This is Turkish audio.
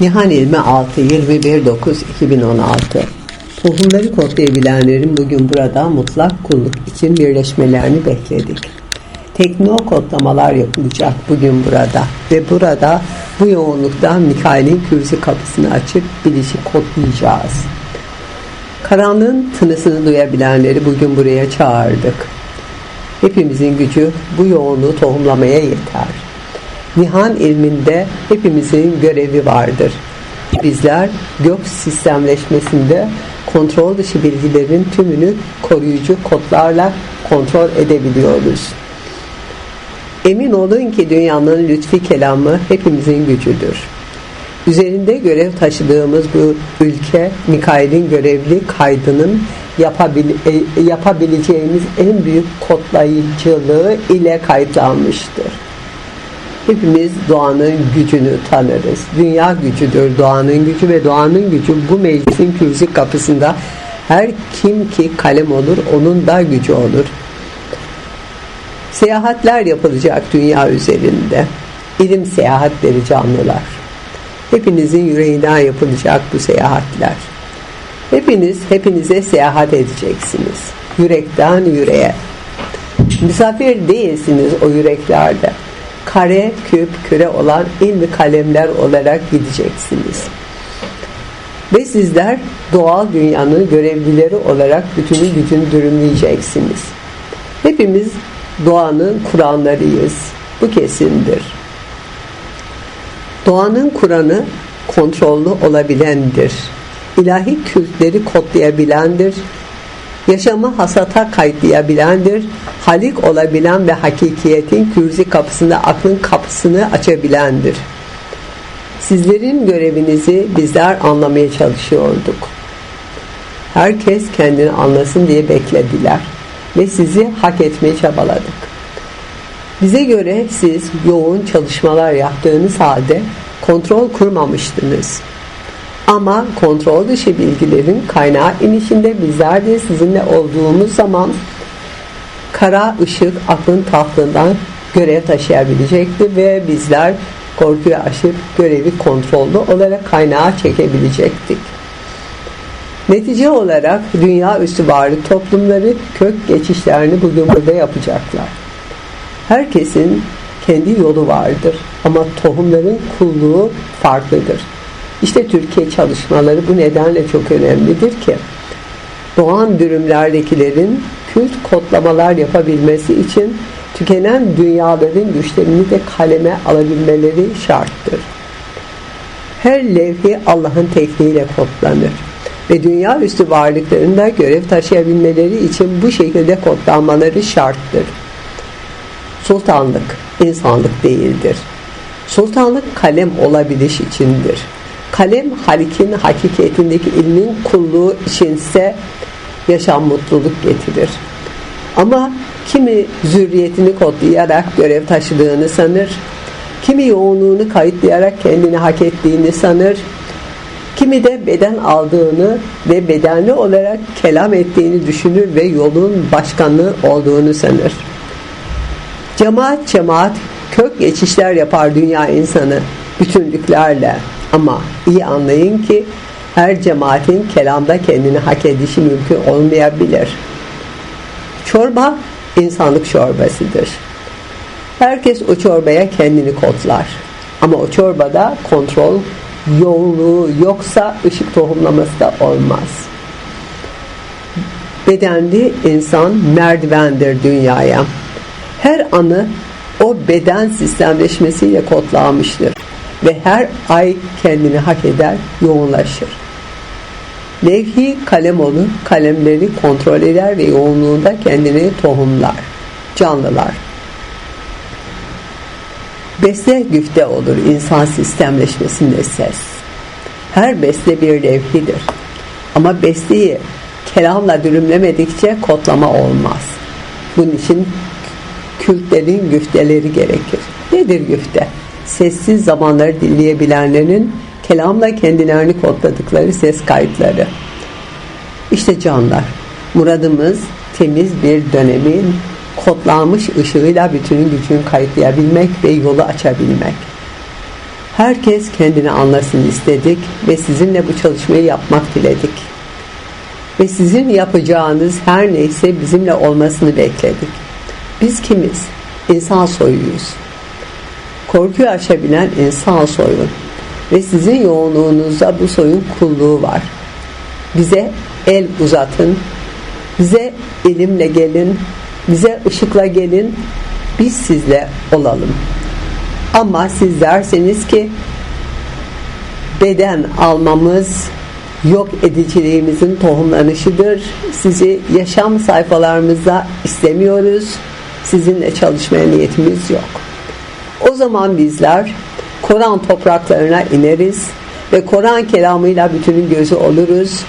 Nihan İlmi 6 21 9 2016 Tohumları kodlayabilenlerin bugün burada mutlak kulluk için birleşmelerini bekledik. Tekno kodlamalar yapılacak bugün burada ve burada bu yoğunluktan Mikail'in kürsü kapısını açıp bilişi kodlayacağız. Karanlığın tınısını duyabilenleri bugün buraya çağırdık. Hepimizin gücü bu yoğunluğu tohumlamaya yeter. Nihan ilminde hepimizin görevi vardır. Bizler gök sistemleşmesinde kontrol dışı bilgilerin tümünü koruyucu kodlarla kontrol edebiliyoruz. Emin olun ki dünyanın lütfi kelamı hepimizin gücüdür. Üzerinde görev taşıdığımız bu ülke Mikail'in görevli kaydının yapabil e, yapabileceğimiz en büyük kodlayıcılığı ile kayıtlanmıştır. Hepimiz doğanın gücünü tanırız. Dünya gücüdür doğanın gücü ve doğanın gücü bu meclisin kürsü kapısında her kim ki kalem olur onun da gücü olur. Seyahatler yapılacak dünya üzerinde. İlim seyahatleri canlılar. Hepinizin yüreğinden yapılacak bu seyahatler. Hepiniz hepinize seyahat edeceksiniz. Yürekten yüreğe. Misafir değilsiniz o yüreklerde. Kare, küp, küre olan ilmi kalemler olarak gideceksiniz. Ve sizler doğal dünyanın görevlileri olarak bütünün gücünü dürümleyeceksiniz. Hepimiz doğanın kuranlarıyız. Bu kesindir. Doğanın Kur'an'ı kontrollü olabilendir. İlahi kültleri kodlayabilendir. Yaşamı hasata kayıtlayabilendir. Halik olabilen ve hakikiyetin kürzi kapısında aklın kapısını açabilendir. Sizlerin görevinizi bizler anlamaya çalışıyorduk. Herkes kendini anlasın diye beklediler ve sizi hak etmeye çabaladık. Bize göre siz yoğun çalışmalar yaptığınız halde kontrol kurmamıştınız. Ama kontrol dışı bilgilerin kaynağı inişinde bizler de sizinle olduğumuz zaman kara ışık aklın tahtından görev taşıyabilecekti ve bizler korkuyu aşıp görevi kontrollü olarak kaynağa çekebilecektik. Netice olarak dünya üstü varlık toplumları kök geçişlerini bugün burada yapacaklar. Herkesin kendi yolu vardır ama tohumların kulluğu farklıdır. İşte Türkiye çalışmaları bu nedenle çok önemlidir ki doğan dürümlerdekilerin kült kodlamalar yapabilmesi için tükenen dünyaların güçlerini de kaleme alabilmeleri şarttır. Her levhi Allah'ın tekniğiyle kodlanır ve dünya üstü varlıklarında görev taşıyabilmeleri için bu şekilde kodlanmaları şarttır. Sultanlık insanlık değildir. Sultanlık kalem olabiliş içindir. Kalem halikin hakikatindeki ilmin kulluğu içinse yaşam mutluluk getirir. Ama kimi zürriyetini kodlayarak görev taşıdığını sanır, kimi yoğunluğunu kayıtlayarak kendini hak ettiğini sanır, kimi de beden aldığını ve bedenli olarak kelam ettiğini düşünür ve yolun başkanı olduğunu sanır. Cemaat cemaat kök geçişler yapar dünya insanı bütünlüklerle ama iyi anlayın ki her cemaatin kelamda kendini hak edişi mümkün olmayabilir. Çorba insanlık çorbasıdır. Herkes o çorbaya kendini kodlar. Ama o çorbada kontrol yoğunluğu yoksa ışık tohumlaması da olmaz. Bedenli insan merdivendir dünyaya. Her anı o beden sistemleşmesiyle kodlanmıştır ve her ay kendini hak eder, yoğunlaşır. Levhi kalem olur, kalemleri kontrol eder ve yoğunluğunda kendini tohumlar, canlılar. Beste güfte olur insan sistemleşmesinde ses. Her beste bir levhidir. Ama besteyi kelamla dürümlemedikçe kodlama olmaz. Bunun için kültlerin güfteleri gerekir. Nedir güfte? Sessiz zamanları dinleyebilenlerin kelamla kendilerini kodladıkları ses kayıtları. İşte canlar, muradımız temiz bir dönemin kodlanmış ışığıyla bütünün gücünü kayıtlayabilmek ve yolu açabilmek. Herkes kendini anlasın istedik ve sizinle bu çalışmayı yapmak diledik. Ve sizin yapacağınız her neyse bizimle olmasını bekledik. Biz kimiz? İnsan soyuyuz. Korkuyu aşabilen insan soyu. Ve sizin yoğunluğunuzda bu soyun kulluğu var. Bize el uzatın, bize ilimle gelin, bize ışıkla gelin, biz sizle olalım. Ama siz derseniz ki beden almamız yok ediciliğimizin tohumlanışıdır. Sizi yaşam sayfalarımızda istemiyoruz. Sizinle çalışmaya niyetimiz yok. Zaman bizler Koran topraklarına ineriz ve Koran kelamıyla bütünün gözü oluruz